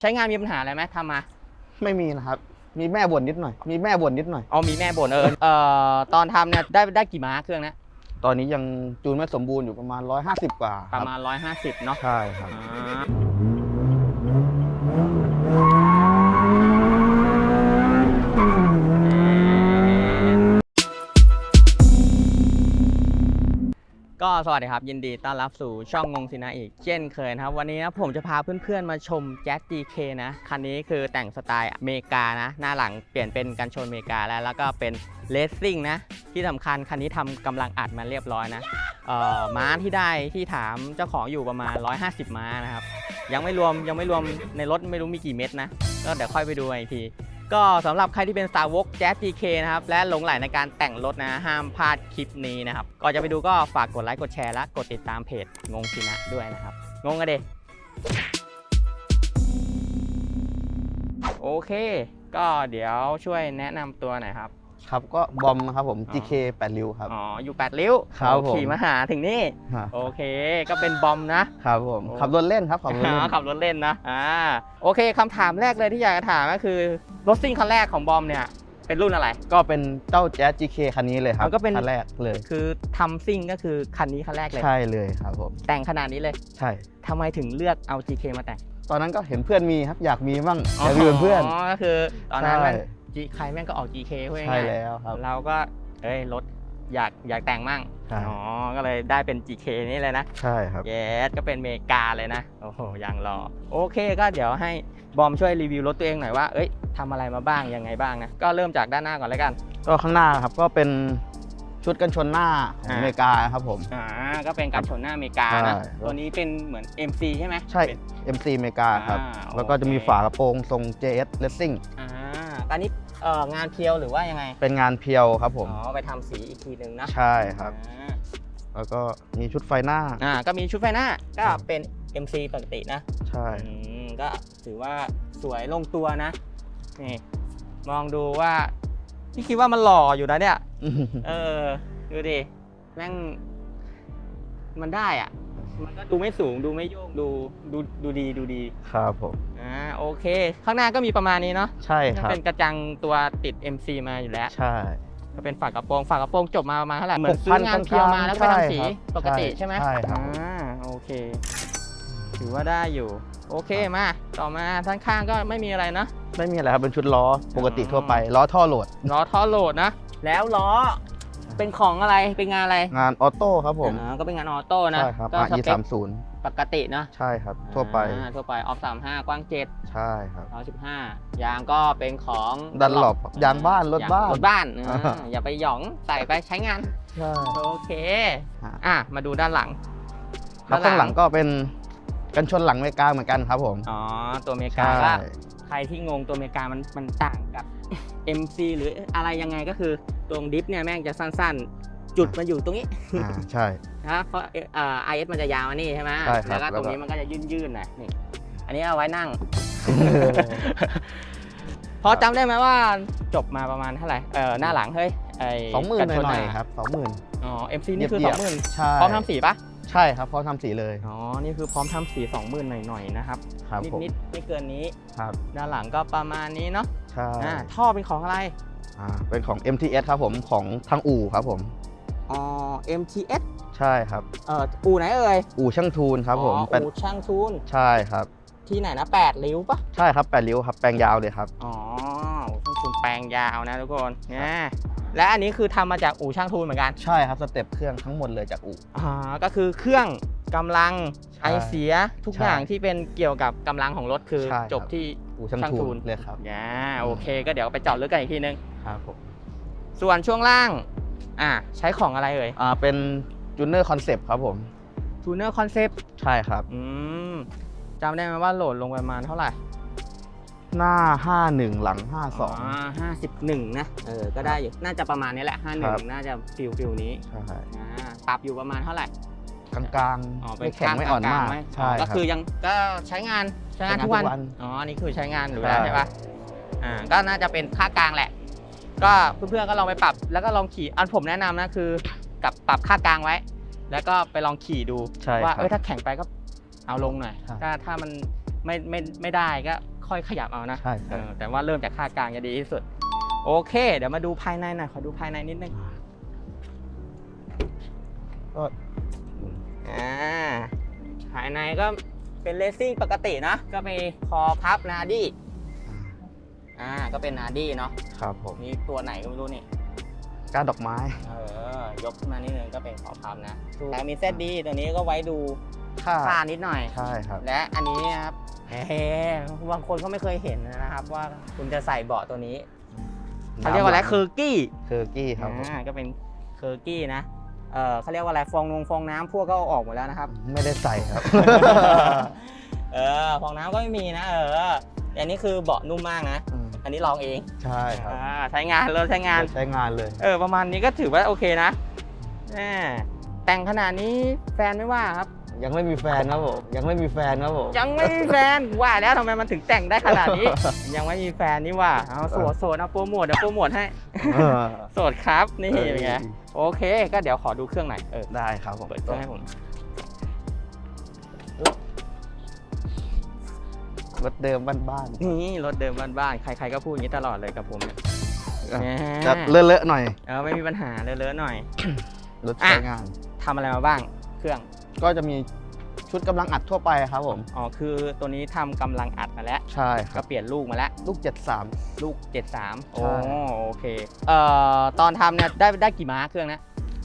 ใช้งานมีปัญหาอะไรไหมทำมา ไม่มีนะครับ มีแม่บ่นนิดหน่อย มีแม่บ่นนิดหน่อยอ๋อมีแม่บ่นเออเอ่อตอนทำเนี่ยได้ได้กี่ม้าเครื่องนะตอนนี้ยังจูนไม่สมบูรณ์อยู่ประมาณ 150 กว่าคประรับมาณ 150 เนาะใช่ครับ อ่า ก็สวัสดีครับ ยินดีต้อนรับสู่ช่องงงสินะอีกเช่นเคยนะครับ วันนี้นะผมจะพาเพื่อนๆมาชม Jazz GK นะ คันนี้คือแต่งสไตล์อเมริกานะ หน้าหลังเปลี่ยนเป็นกันชนอเมริกาแล้ว แล้วก็เป็นเลสซิ่งนะ ที่สำคัญคันนี้ทำกำลังอัดมาเรียบร้อยนะเอ่อม้าที่ได้ที่ถามเจ้าของอยู่ประมาณ 150 ม้านะครับ ยังไม่รวมยังไม่รวมในรถไม่รู้มีกี่เม็ดนะ ก็เดี๋ยวค่อยไปดูอีกที ก็สำหรับใครที่เป็นสาวก Jazz GK นะครับ และหลงใหลในการแต่งรถนะห้ามพลาดคลิปนี้นะครับ ก่อนจะไปดูก็ฝากกดไลค์กดแชร์และกดติดตามเพจงงสินะด้วยนะครับ งงกันเดโอเค ก็เดี๋ยวช่วยแนะนำตัวหน่อยครับ ครับก็บอมนะครับผมอ๋อ GK 8ริ้วครับ อ๋อ อยู่แปดริ้วครับผม ขี่มาหาถึงนี่ ฮะโอเค ก็เป็นบอมนะ ครับผมโอ้ ขับรถเล่นครับขับรถเล่นขับรถเล่นนะ อ่า โอเคคำถามแรกเลยที่อยากจะถามก็คือ รถซิ่งคันแรกของบอมเนี่ย เป็นรุ่นอะไร ก็เป็นเจ้า Jazz GK คันนี้เลยครับมันก็เป็น คันแรกเลยคือทำซิ่งก็คือคันนี้คันแรกเลย ใช่เลยครับผม แต่งขนาดนี้เลยใช่ ทำไมถึงเลือกเอา GK มาแต่งตอนนั้นก็เห็นเพื่อนมีครับอยากมีบ้างอยากมีเป็นเพื่อน อ๋อก็คือตอนนั้นใช่ มัน G ใครแม่งก็ออก GK เพื่อใช่ง่ายๆแล้วครับ เราก็เอ้ยรถอยากอยากแต่งมั่งใช่ อ๋อก็เลยได้เป็น GK นี่เลยนะ ใช่ครับ เยสก็เป็นเมกาเลยนะ โอ้โหยังรอ โอเคก็เดี๋ยวให้บอมช่วยรีวิวรถตัวเองหน่อยว่า เอ้ยทำอะไรมาบ้าง ยังไงบ้างนะ ก็เริ่มจากด้านหน้าก่อนแล้วกัน ก็ข้างหน้าครับก็เป็นชุดกันชนหน้าของอ่า อเมริกาครับผม อ่า ก็เป็นการชนหน้าอเมริกานะ ใช่ ตัวนี้เป็นเหมือน MC ใช่ไหมใช่ เป็น MC อเมริกาครับ อ่าแล้วก็จะมีโอเค ฝากระโปรงทรง JS Racing อ่าอันนี้ เอ่องานเพียวหรือว่ายังไงเป็นงานเพียวครับผม อ๋อไปทำสีอีกทีหนึ่งนะใช่ครับ อ่าแล้วก็มีชุดไฟหน้า อ่าก็มีชุดไฟหน้าก็เป็น MC ปกตินะใช่ อืมก็ถือว่าสวยลงตัวนะนี่มองดูว่าพี่คิดว่ามันหล่ออยู่นะเนี่ย เออ ดูดิ แม่ง มันได้อะ มันก็ดูไม่สูง ดูไม่โยก ดู ดู ดูดี ดูดี ครับผมอ่า โอเค ข้างหน้าก็มีประมาณนี้เนาะใช่ครับ เป็นกระจังตัวติด MC มาอยู่แล้ว ใช่ ก็เป็นฝากระโปรงฝากระโปรงจบมาประมาณเท่าไหร่เหมือน6,000ซื้องานเพียวมาแล้วก็ไปทำสีใช่ครับปกติใช่ไหมใช่ครับอ่าโอเค ถือว่าได้อยู่ โอเคมา ต่อมาด้านข้างก็ไม่มีอะไรนะ ไม่มีอะไรครับเป็นชุดล้อปกติอ๋อทั่วไปล้อท่อโหลดล้อท่อโหลดนะ แล้วล้อ เป็นของอะไร เป็นงานอะไรงานออโต้ครับผมอ่าก็เป็นงานออโต้นะใช่ครับก็ส RE เปค3 0ปกตินะใช่ครับ ทั่วไปอ่าทั่วไปออฟสามห้ากว้างเจ็ดใช่ครับ ร้อยสิบห้ายางก็เป็นของ Dunlop ยางบ้านรถบ้าน รถบ้านอ่าอ่า อย่าไปหยองใส่ไปใช้งาน ใช่โอเค อะอะมาดูด้านหลังแล้วข้างหลังก็เป็นกันชนหลังอเมริกาเหมือนกันครับผมอ๋อ ตัวอเมริกาใช่ก็ใครที่งงตัวอเมริกามันมันต่างกับ MC หรืออะไรยังไงก็คือ ตรงดิฟเนี่ยแม่งจะสั้นๆ จุดมันอยู่ตรงนี้อ่าใช่ นะเพราะเอ่อ IS มันจะยาวมานี่ใช่ไหมใช่ครับแล้วก็ตรงนี้แล้วก็มันก็จะยื่นๆหน่อยนี่อันนี้เอาไว้นั่ง พอจำได้ไหมว่าจบมาประมาณเท่าไหร่เออหน้าหลังเฮ้ยไอ้สองหมื่นกัหชน่อยาๆครับสองหมื่นอ๋อ MC นี่คือเหยีสยอบงหมื่นใช่พร้อมทำสีปะใช่ครับพร้อมทำสีเลยอ๋อนี่คือพร้อมทำสีสองหมื่นหน่อยๆนะครับครับผมนิดๆไม่เกินนี้ครับด้านหลังก็ประมาณนี้เนาะใช่อ่าท่อเป็นของอะไร อ่าเป็นของ MTS ครับผมของทางอู่ครับผมอ๋อ MTS ใช่ครับ เอ่ออู่ไหนเอ่ยอู่ช่างทูนครับผมอ๋อเป็นอู่ช่างทูนใช่ครับ ที่ไหนนะแปดริ้วปะใช่ครับแปดริ้วครับแปลงยาวเลยครับอ๋ออู่ช่างทูนแปลงยาวนะทุกคนนะและอันนี้คือทำมาจากอู่ช่างทูนเหมือนกันใช่ครับสเต็ปเครื่องทั้งหมดเลยจากอู่ อ่าก็คือเครื่องกำลังใช่ไอเสียทุกใช่อย่างที่เป็นเกี่ยวกับกำลังของรถคือใช่ครับจบที่อู่ช่างช่างทูทูนนเลยครับ อ่าโอเค ก็เดี๋ยวไปเจาะลึกกันอีกทีนึง ครับผมส่วนช่วงล่างอ่าใช้ของอะไรเอ่ยอ่าเป็นจูเนอร์คอนเซปต์ครับผมทูเนอร์คอนเซปต์ใช่ครับอืมจำได้ไหมว่าโหลดลงประมาณเท่าไหร่หน้า 51 หลัง 52ห้าสิบหนึ่งนะ เออ ก็ได้อยู่ น่าจะประมาณนี้แหละห้าหครันึ่งบน่าจะฟิลฟิลนี้ ใช่อ่าปรับอยู่ประมาณเท่าไหร่ กลางอ๋อๆเป็ไม่นแข็งไม่อ่อนมากลงๆไหใช่ก็รับคือยังก็ใช้งาน ใช้งานใช้งานทุกวันทุกวัน อ๋ออันนี้คือใช้งานอยู่แล้วใช่ใช่ปะอ่า ก็น่าจะเป็นค่ากลางแหละ ก็เพื่อนๆก็ลองไปปรับ แล้วก็ลองขี่อันผมแนะนำนะคือกับปรับค่ากลางไว้ แล้วก็ไปลองขี่ดูใช่ว่าครับเออถ้าแข็งไปก็เอาลงหน่อยครับ ถ้าถ้ามันไม่ไม่ไม่ได้ก็ค่อยขยับเอานะใช่เอใช่อแต่ว่าเริ่มจากค่ากลางจะดีที่สุด โอเค เดี๋ยวมาดูภายในหน่อยขอดูภายในนิดนึงก็ อ่าภายในก็เป็นเลสซิ่งปกตินะก็มีคอพับนาดี้ อ่าก็เป็นนาดี้เนาะครับผมมีตัวไหนก็ไม่รู้นี่ก้านดอกไม้ เออยกขึ้นมานิดนึงก็เป็นขอพับนะแล้วมีเซตดีตัวนี้ก็ไว้ดูค่าค่านิดหน่อย ใช่ครับ และอันนี้นะครับเฮ้บางคนก็ไม่เคยเห็นนะครับ ว่าคุณจะใส่เบาะตัวนี้เขาเรียกว่าอะไรคือกี้เคอร์กี้ครับผมอ่าก็เป็นเคอร์กี้นะเออเขาเรียกว่าอะไรฟองนงฟองน้ำพวกก็เอาออกหมดแล้วนะครับ ไม่ได้ใส่ครับ เออฟองน้ำก็ไม่มีนะ เออแต่อันนี้คือเบาะนุ่มมากนะ อืมอันนี้ลองเองใช่ครับอ่าใช้งานเลยใช้งาน ใช้งานเลย เออประมาณนี้ก็ถือว่าโอเคนะแหมแต่งขนาดนี้แฟนไม่ว่าครับ ยังไม่มีแฟนครับผมยังไม่มีแฟนครับผมยังไม่มีแฟนว่าแล้วทำไมมันถึงแต่งได้ขนาดนี้ ยังไม่มีแฟนนี่ว่าเอาโสดโสดเอาโปรโมทเดี๋ยวโปรโมทให้เออโสดครับนี่เออเป็นไงโอเค ก็เดี๋ยวขอดูเครื่องหน่อยเออได้ครับผมเปิดเครื่องให้ผม รถเดิมบ้านนี่รถเดิมบ้านๆใครๆก็พูดอย่างนี้ตลอดเลยกับผมเนี่ยๆอะแหมจะเลอะๆหน่อยเออไม่มีปัญหาเลอะๆหน่อย รถใช้อะงาน ทำอะไรมาบ้างเครื่อง ก็จะมีชุดกำลังอัดทั่วไปครับผม อ๋อ คือตัวนี้ทำกำลังอัดมาแล้ว ใช่คก็รับ เปลี่ยนลูกมาแล้ว ลูก 73 ลูก 73 โอ้ใช่โอเค เอ่อ ตอนทำเนี่ยได้ได้กี่ม้าเครื่องนะ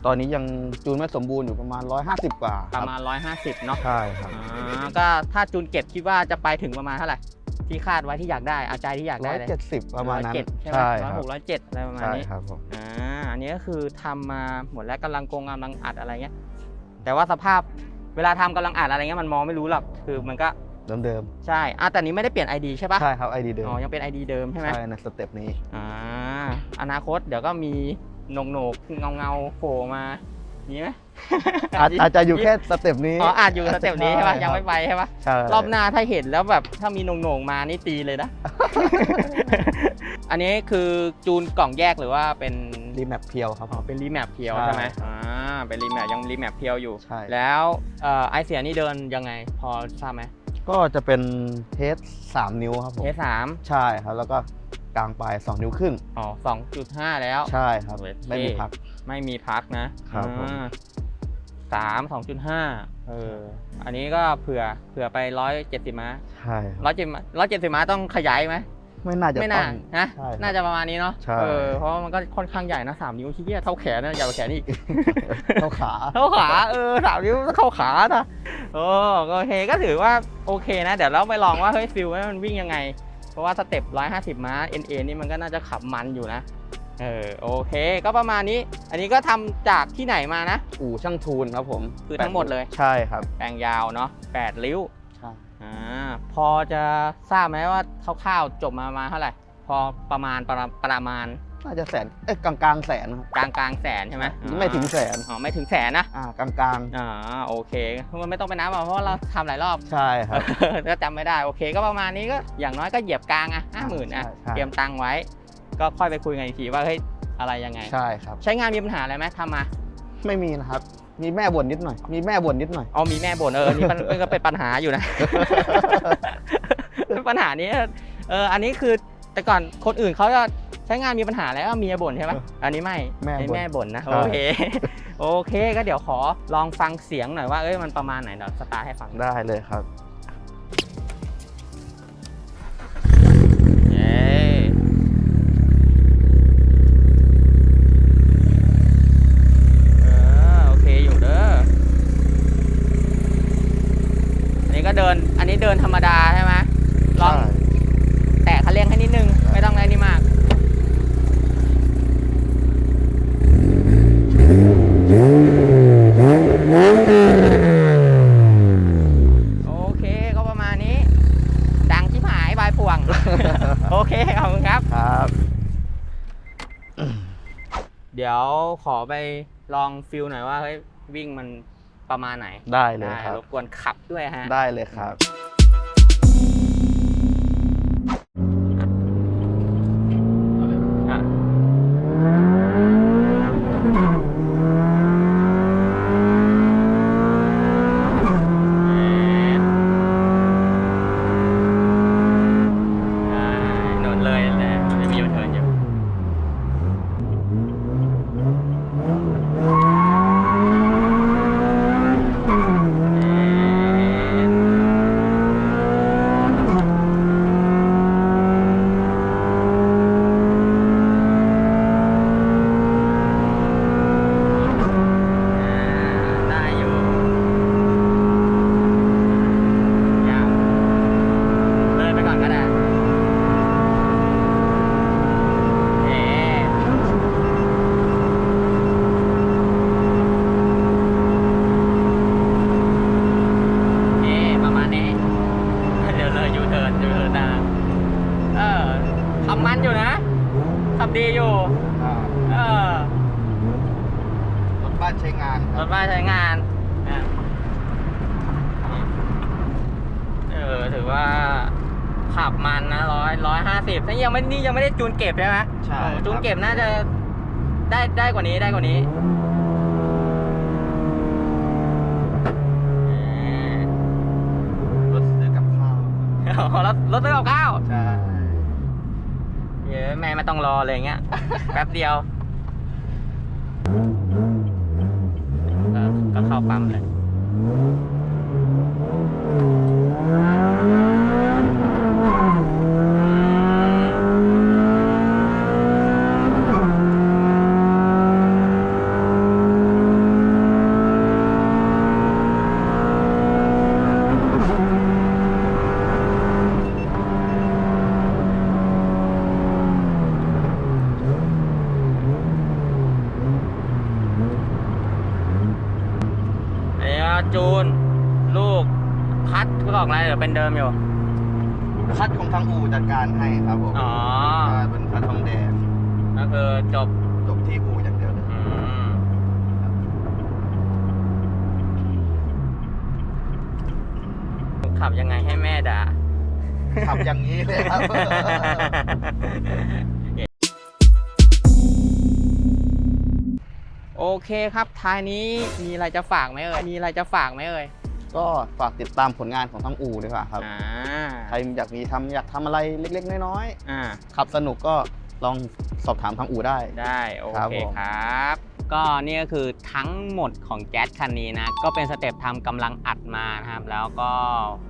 ตอนนี้ยังจูนไม่สมบูรณ์อยู่ประมาณ 150 กว่าคปรับระมาณ 150 เนาะใช่ครับอ่าก็ถ้าจูนเก็บคิดว่าจะไปถึงประมาณเท่าไหร่ ที่คาดไว้ที่อยากได้เอาใจที่อยากได้เลย170ประมาณนั้น 107ใช่ไหมใช่ร้อยคหรับกร้อยเจ็ดอะไรประมาณใช่นี้ ครับผมอ่า อันนี้ก็คือทำมาหมดแล้วกำลังกงกำลังอัดอะไรเงี้ย แต่ว่าสภาพเวลาทำกำลังอัดอะไรเงี้ยมันมองไม่รู้หรอก คือมันก็เดิมใช่อะแต่นี้ไม่ได้เปลี่ยน ID ใช่ๆปะใช่ครับไอดีเดิมอ๋อ ยังเป็น ID เดิมใช่ไหมใช่ในสเต็ปนี้ อ่า อนาคตเดี๋ยวก็มีโหนกโหนกเงาเงาๆโผล่มามีไหมอาจอาจจะอยู่แค่สเต็ปนี้อ๋ออาจอยู่สเต็ปนี้ใช่ปะใช่ยังไม่ไปใช่ปะใช่รอบหน้าถ้าเห็นแล้วแบบถ้ามีโหนงโหนงๆมานี่ตีเลยนะ อันนี้คือจูนกล่องแยกหรือว่าเป็นรีแมปเพียวครับอ๋อเป็นรีแมปเพียวใช่ใช่ไหมอ่าเป็นรีแมปยังรีแมปเพียวอยู่ใช่แล้วเอ่อไอเสียนี่เดินยังไงพอทราบไหมก็จะเป็นเทส3นิ้วครับผมเอสามใช่ครับแล้วก็ กลางปลาย2นิ้วครึ่งอ๋อสองจุดห้าแล้ว ใช่ครับเว้ยไม่มีพัก ไม่มีพักนะครับผม อ่าสามสองจุดห้าเออ อันนี้ก็เผื่อเผื่อไปร้อยเจ็ดสิบม้าใช่ครับร้อยเจ็ดร้อยเจ็ดสิบม้าต้องขยายไหมไม่น่าจะไม่ต้น่าองนะใช่ครับน่าจะประมาณนี้เนาะใช่ เออเพราะว่ามันก็ค่อนข้างใหญ่นะสามนิ้วที่เกียเท่าแขนนะใหญ่กว่าแขนอีกเท่าขาเท่าขาเออสามนิ้วเข้าขานะโอ้ก็โอเคก็ถือว่าโอเคนะ เดี๋ยวเราไปลองว่าเฮ้ยฟิลมันวิ่งยังไง เพราะว่าสเต็ป150 ม้า NA นี่มันก็น่าจะขับมันอยู่นะ เออโอเค ก็ประมาณนี้ อันนี้ก็ทำจากที่ไหนมานะ อู่ช่างทูนครับผมคือทั้งหมดเลย ใช่ครับแปลงยาวเนาะ8ริ้ว ใช่อ่าพอจะทราบไหมว่าคร่าวๆจบมาประมาณเท่าไหร่ พอประมาณประประมาณ น่าจะแสนเอ้ยกลางกลางๆแสนครับกลางกลางๆแสนใช่ไหมไม่ถึงแสนอ๋อไม่ถึงแสนนะอ่ากลางกลางอ่าโอเคมันไม่ต้องไปนับหรอกเพราะว่าเราทำหลายรอบ ๆใช่ครับ ก็จำไม่ได้โอเค ก็ประมาณนี้ก็อย่างน้อยก็เหยียบกลางอะห้าหมื่นอะใช่ใช่ เตรียมตังค์ไว้ ก็ค่อยไปคุยกันอีกทีว่าเฮ้ยอะไรยังไง ใช่ครับ ใช้งานมีปัญหาอะไรไหมทำมาไม่มีนะครับ มีแม่บ่นนิดหน่อย มีแม่บ่นนิดหน่อยอ๋อมีแม่บ่นเออนี่มัน มันก็เป็นปัญหาอยู่นะ ปัญหานี้เอออันนี้คือแต่ก่อนคนอื่นเขาจะใช้งานมีปัญหาแล้วเมียบ่นใช่ไหมอันนี้ไม่แม่บ่นไอ้แม่บ่นนะใช่โอเคโอเค ก็เดี๋ยวขอลองฟังเสียงหน่อยว่าเอ้ยมันประมาณไหนเดี๋ยวสตาร์ทให้ฟังได้เลยครับ เย้เออโอเคอยู่เด้อ อันนี้ก็เดิน อันนี้เดินธรรมดาใช่ไหมลอง ใช่ แตะคันเร่งให้นิดนึง ไม่ต้องอะไรนี่มาก โอเคก็ประมาณนี้ ดังที่หายบายพวง โอเคขอบคุณครับ ครับ เดี๋ยวขอไปลองฟิลหน่อยว่าเฮ้ยวิ่งมันประมาณไหนได้เลยครับรบกวนขับด้วยฮะ ได้เลยครับานอยู่เลยนะเออขับมันอยู่นะขับดีอยู่เออรถบ้านใช้งานรถบ้านใช้งานนะเออถือว่าขับมันนะร้อยร้อยห้าสิบนี่ยังไม่นี่ยังไม่ได้จูนเก็บใช่ไหมใช่จูนเก็บน่าจะได้ได้กว่านี้ได้กว่านี้ อ๋อรถรถซื้อกับข้าวใช่เยอะแม่ไม่ต้องรอเลยอย่างเงี้ย แป๊บเดียว ก็ก็เข้าปั๊มเลย อันนี้ก็จูน ลูกคัดทุกออกอะไรหรือ เป็นเดิมอยู่ คัดของทางอู่จัดการให้ครับผมอ๋อ ใช่เป็นคัดทองแดงก็คือจบจบที่อู่อย่างเดียวเลยอืมขับยังไงให้แม่ด่า ขับอย่างนี้เลยครับ โอเคครับท้ายนี้มีอะไรจะฝากไหมเอ่ย มีอะไรจะฝากไหมเอ่ย ก็ฝากติดตามผลงานของทางอู่ดีกว่าครับ อ่าใครอยากมีทำอยากทำอะไรเล็กๆ น้อยอ่า ๆขับสนุกก็ลองสอบถามทางอู่ได้ ได้ โอครับเคผม ครับ ก็นี่ก็คือทั้งหมดของแจ๊สคันนี้นะ ก็เป็นสเต็ปทำกำลังอัดมานะครับ แล้วก็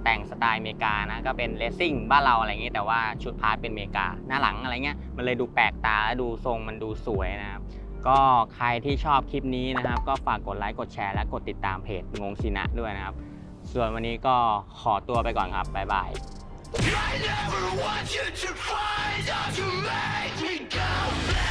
แต่งสไตล์อเมริกานะ ก็เป็นเลสซิ่งบ้านเราอะไรอย่างงี้ แต่ว่าชุดพาร์ทเป็นอเมริกา หน้าหลังอะไรเงี้ย มันเลยดูแปลกตาและดูทรงมันดูสวยนะครับ ก็ใครที่ชอบคลิปนี้นะครับ ก็ฝากกดไลค์ กดแชร์ และกดติดตามเพจงงชินะด้วยนะครับ ส่วนวันนี้ก็ขอตัวไปก่อนครับ บ๊ายบาย I never want you to find out to make me go back.